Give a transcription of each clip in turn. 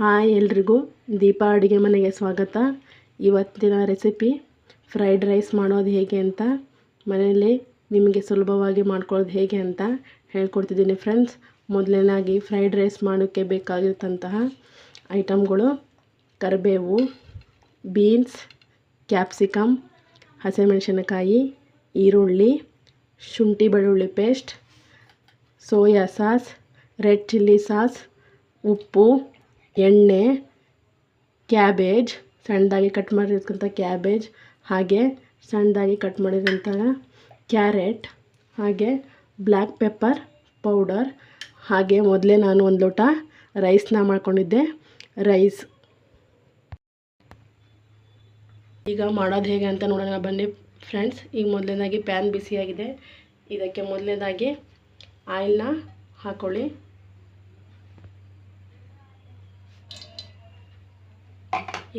Hi ಎಲ್ರಿಗೂ. ದೀಪಾ ಅಡುಗೆ ಮನೆಗೆ ಸ್ವಾಗತ. ಇವತ್ತಿನ ರೆಸಿಪಿ ಫ್ರೈಡ್ ರೈಸ್ ಮಾಡೋದು ಹೇಗೆ ಅಂತ. ಮನೆಯಲ್ಲಿ ನಿಮಗೆ ಸುಲಭವಾಗಿ ಮಾಡ್ಕೊಳ್ಳೋದು ಹೇಗೆ ಅಂತ ಹೇಳ್ಕೊಡ್ತಿದ್ದೀನಿ ಫ್ರೆಂಡ್ಸ್. ಮೊದಲನೇದಾಗಿ ಫ್ರೈಡ್ ರೈಸ್ ಮಾಡೋಕ್ಕೆ ಬೇಕಾಗಿರ್ತಂತಹ ಐಟಮ್ಗಳು ಕರಿಬೇವು, ಬೀನ್ಸ್, ಕ್ಯಾಪ್ಸಿಕಮ್, ಹಸಿಮೆಣಸಿನಕಾಯಿ, ಈರುಳ್ಳಿ, ಶುಂಠಿ ಬೆಳ್ಳುಳ್ಳಿ paste, soya sauce, red chilli sauce, ಉಪ್ಪು ಎಣ್ಣೆ, ಕ್ಯಾಬೇಜ್, ಸಣ್ಣದಾಗಿ ಕಟ್ ಮಾಡಿರ್ತಕ್ಕಂಥ ಕ್ಯಾಬೇಜ್, ಹಾಗೆ ಸಣ್ಣದಾಗಿ ಕಟ್ ಮಾಡಿರೋಂಥ ಕ್ಯಾರೆಟ್, ಹಾಗೆ ಬ್ಲ್ಯಾಕ್ ಪೆಪ್ಪರ್, ಪೌಡರ್, ಹಾಗೆ ಮೊದಲೇ ನಾನು ಒಂದು ಲೋಟ ರೈಸ್ನ ಮಾಡ್ಕೊಂಡಿದ್ದೆ. ರೈಸ್. ಈಗ ಮಾಡೋದು ಹೇಗೆ ಅಂತ ನೋಡೋಣ. ಬನ್ನಿ ಫ್ರೆಂಡ್ಸ್, ಈಗ ಮೊದಲನೇದಾಗಿ ಪ್ಯಾನ್ ಬಿಸಿಯಾಗಿದೆ. ಇದಕ್ಕೆ ಮೊದಲನೇದಾಗಿ ಆಯಿಲ್ನ ಹಾಕ್ಕೊಳ್ಳಿ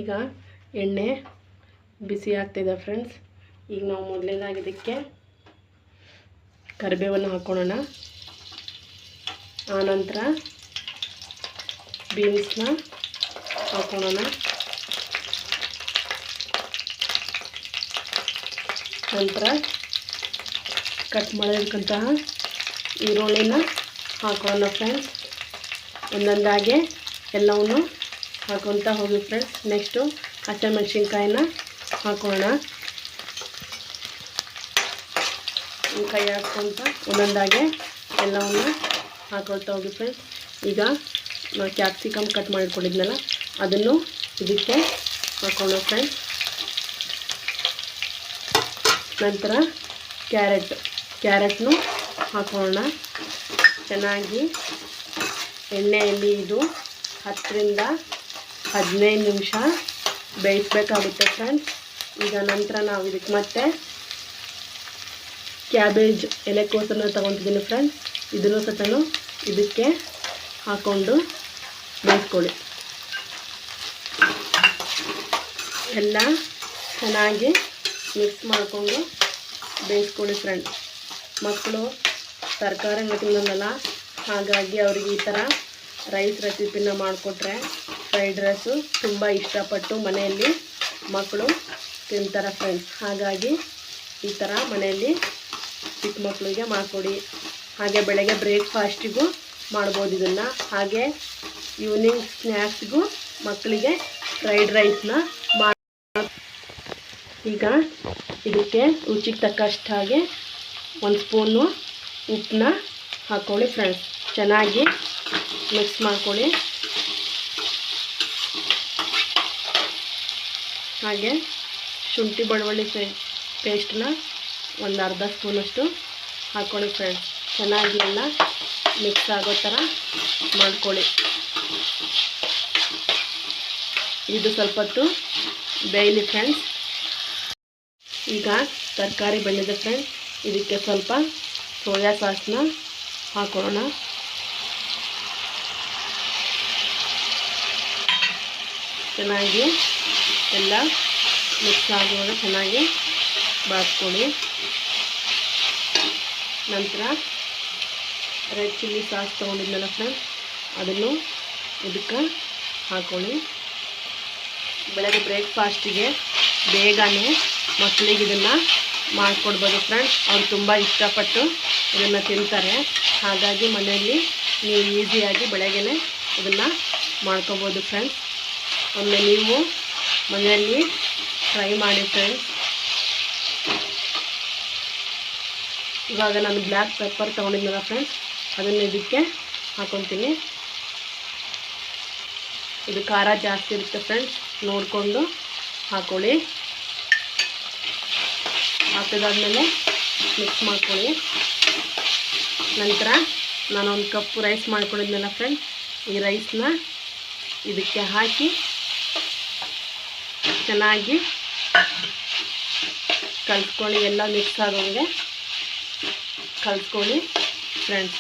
ಈಗ ಎಣ್ಣೆ ಬಿಸಿ ಆಗ್ತಿದೆ ಫ್ರೆಂಡ್ಸ್. ಈಗ ನಾವು ಮೊದಲನೇದಾಗಿ ಇದಕ್ಕೆ ಕರಿಬೇವನ್ನು ಹಾಕ್ಕೊಳ್ಳೋಣ ಆನಂತರ ಬೀನ್ಸ್ನ ಹಾಕ್ಕೊಳ್ಳೋಣ ನಂತರ ಕಟ್ ಮಾಡಿರ್ತಕ್ಕಂತಹ ಈರುಳ್ಳಿನ ಹಾಕೊಳ್ಳೋಣ ಫ್ರೆಂಡ್ಸ್. ಒಂದೊಂದಾಗೆ ಎಲ್ಲವನ್ನು ಹಾಕೊತ ಹೋಗಿ ಫ್ರೆಂಡ್ಸ್ ನೆಕ್ಸ್ಟು ಹಸಿಮೆಣ್ಸಿನ್ಕಾಯಿನ ಹಾಕೋಣ. ಕೈ ಹಾಕ್ಕೊತ ಒಂದೊಂದಾಗೆ ಎಲ್ಲವನ್ನು ಹಾಕೊಳ್ತಾ ಹೋಗಿ ಫ್ರೆಂಡ್ಸ್ ಈಗ ನಾವು ಕ್ಯಾಪ್ಸಿಕಮ್ ಕಟ್ ಮಾಡಿಕೊಂಡಿದ್ನಲ್ಲ ಅದನ್ನು ಇದಕ್ಕೆ ಹಾಕೋಣ ಫ್ರೆಂಡ್ಸ್ ನಂತರ ಕ್ಯಾರೆಟ್, ಕ್ಯಾರೆಟ್ನು ಹಾಕೋಣ. ಚೆನ್ನಾಗಿ ಎಣ್ಣೆಯಲ್ಲಿ ಇದು ಹತ್ತರಿಂದ ಹದಿನೈದು ನಿಮಿಷ ಬೇಯಿಸ್ಬೇಕಾಗುತ್ತೆ ಫ್ರೆಂಡ್ಸ್ ಈಗ ನಂತರ ನಾವು ಇದಕ್ಕೆ ಮತ್ತೆ ಕ್ಯಾಬೇಜ್ ಎಲೆಕೋಸನ್ನು ತೊಗೊತಿದ್ದೀನಿ ಫ್ರೆಂಡ್ಸ್ ಇದನ್ನು ಸತನು ಇದಕ್ಕೆ ಹಾಕ್ಕೊಂಡು ಬೇಯಿಸ್ಕೊಳ್ಳಿ. ಎಲ್ಲ ಚೆನ್ನಾಗಿ ಮಿಕ್ಸ್ ಮಾಡಿಕೊಂಡು ಬೇಯಿಸ್ಕೊಳ್ಳಿ ಫ್ರೆಂಡ್ಸ್ ಮಕ್ಕಳು ತರಕಾರಿ ತಿನ್ನೋದಲ್ಲ ಹಾಗಾಗಿ ಅವ್ರಿಗೆ ಈ ಥರ ರೈಸ್ ರೆಸಿಪಿನ ಮಾಡಿಕೊಟ್ರೆ ಫ್ರೈಡ್ ರೈಸು ತುಂಬ ಇಷ್ಟಪಟ್ಟು ಮನೆಯಲ್ಲಿ ಮಕ್ಕಳು ತಿಂತಾರೆ ಫ್ರೆಂಡ್ಸ್ ಹಾಗಾಗಿ ಈ ಥರ ಮನೆಯಲ್ಲಿ ಚಿಕ್ಕ ಮಕ್ಕಳಿಗೆ ಮಾಡಿಕೊಡಿ. ಹಾಗೆ ಬೆಳಗ್ಗೆ ಬ್ರೇಕ್ಫಾಸ್ಟಿಗೂ ಮಾಡ್ಬೋದು ಇದನ್ನು. ಹಾಗೆ ಈವ್ನಿಂಗ್ ಸ್ನ್ಯಾಕ್ಸ್ಗೂ ಮಕ್ಕಳಿಗೆ ಫ್ರೈಡ್ ರೈಸ್ನ ಮಾಡಿ ಈಗ ಇದಕ್ಕೆ ರುಚಿಗೆ ತಕ್ಕಷ್ಟು ಹಾಗೆ ಒಂದು ಸ್ಪೂನು ಉಪ್ಪನ್ನ ಹಾಕ್ಕೊಳ್ಳಿ ಫ್ರೆಂಡ್ಸ್ ಚೆನ್ನಾಗಿ ಮಿಕ್ಸ್ ಮಾಡ್ಕೊಳ್ಳಿ. ಹಾಗೆ ಶುಂಠಿ ಬೆಳ್ಳುಳ್ಳಿ ಪೇ ಪೇಸ್ಟನ್ನ ಒಂದು ಅರ್ಧ ಸ್ಪೂನಷ್ಟು ಹಾಕ್ಕೊಳ್ಳಿ ಫ್ರೆಂಡ್ಸ್ ಚೆನ್ನಾಗಿ ಎಲ್ಲ ಮಿಕ್ಸ್ ಆಗೋ ಥರ ಮಾಡ್ಕೊಳ್ಳಿ. ಇದು ಸ್ವಲ್ಪ ಹೊತ್ತು ಬೇಯಲಿ ಫ್ರೆಂಡ್ಸ್ ಈಗ ತರಕಾರಿ ಬೆಳೆದ ಫ್ರೆಂಡ್ಸ್ ಇದಕ್ಕೆ ಸ್ವಲ್ಪ ಸೋಯಾ ಸಾಸ್ನ ಹಾಕೊಳ್ಳೋಣ ಚೆನ್ನಾಗಿ ಎಲ್ಲ ಮಿಕ್ಸ್ ಆಗುವಾಗ ಚೆನ್ನಾಗಿ ಬಾಸ್ಕೊಳ್ಳಿ ನಂತರ ರೆಡ್ ಚಿಲ್ಲಿ ಸಾಸ್ ತೊಗೊಂಡಿದ್ನಲ್ಲ ಫ್ರೆಂಡ್ಸ್ ಅದನ್ನು ಇದಕ್ಕೆ ಹಾಕ್ಕೊಳ್ಳಿ ಬೆಳಗ್ಗೆ ಬ್ರೇಕ್ಫಾಸ್ಟಿಗೆ ಬೇಗನೆ ಮಕ್ಕಳಿಗೆ ಇದನ್ನು ಮಾಡಿಕೊಡ್ಬೋದು ಫ್ರೆಂಡ್ಸ್ ಅವ್ರು ತುಂಬ ಇಷ್ಟಪಟ್ಟು ಇದನ್ನು ತಿಂತಾರೆ. ಹಾಗಾಗಿ ಮನೆಯಲ್ಲಿ ನೀವು ಈಸಿಯಾಗಿ ಬೆಳಗ್ಗೆ ಇದನ್ನು ಮಾಡ್ಕೋಬೋದು ಫ್ರೆಂಡ್ಸ್ ಒಮ್ಮೆ ನೀವು ಮನೆಯಲ್ಲಿ ಫ್ರೈ ಮಾಡಿ ಫ್ರೆಂಡ್ಸ್ ಇವಾಗ ನಾನು ಬ್ಲ್ಯಾಕ್ ಪೆಪ್ಪರ್ ತೊಗೊಂಡಿದ್ನಲ್ಲ ಫ್ರೆಂಡ್ಸ್ ಅದನ್ನು ಇದಕ್ಕೆ ಹಾಕೊತೀನಿ ಇದು ಖಾರ ಜಾಸ್ತಿ ಇರುತ್ತೆ ಫ್ರೆಂಡ್ಸ್ ನೋಡಿಕೊಂಡು ಹಾಕ್ಕೊಳ್ಳಿ ಹಾಕಿದಾದ್ಮೇಲೆ ಮಿಕ್ಸ್ ಮಾಡ್ಕೊಳ್ಳಿ. ನಂತರ ನಾನು ಒಂದು ಕಪ್ ರೈಸ್ ಮಾಡ್ಕೊಂಡಿದ್ನಲ್ಲ ಫ್ರೆಂಡ್ಸ್ ಈ ರೈಸ್ನ ಇದಕ್ಕೆ ಹಾಕಿ ಚೆನ್ನಾಗಿ ಕಲ್ಸ್ಕೊಳ್ಳಿ ಎಲ್ಲ ಮಿಕ್ಸ್ ಆಗೋಂಗೆ ಕಲ್ಸ್ಕೊಳ್ಳಿ ಫ್ರೆಂಡ್ಸ್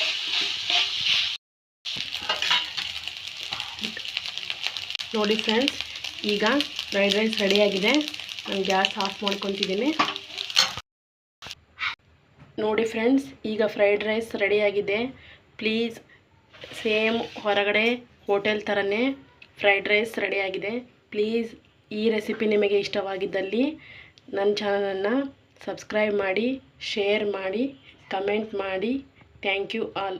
ನೋಡಿ ಫ್ರೆಂಡ್ಸ್ ಈಗ ಫ್ರೈಡ್ ರೈಸ್ ರೆಡಿಯಾಗಿದೆ ನಾನು ಗ್ಯಾಸ್ ಆಫ್ ಮಾಡ್ಕೊತಿದ್ದೀನಿ. ನೋಡಿ ಫ್ರೆಂಡ್ಸ್ ಈಗ ಫ್ರೈಡ್ ರೈಸ್ ರೆಡಿಯಾಗಿದೆ ಪ್ಲೀಸ್ ಸೇಮ್ ಹೊರಗಡೆ ಹೋಟೆಲ್ ಥರನೇ ಫ್ರೈಡ್ ರೈಸ್ ರೆಡಿಯಾಗಿದೆ ಪ್ಲೀಸ್ ಈ ರೆಸಿಪಿ ನಿಮಗೆ ಇಷ್ಟವಾಗಿದ್ದಲ್ಲಿ ನನ್ನ ಚಾನಲನ್ನು ಸಬ್ಸ್ಕ್ರೈಬ್ ಮಾಡಿ ಶೇರ್ ಮಾಡಿ ಕಮೆಂಟ್ ಮಾಡಿ. Thank you all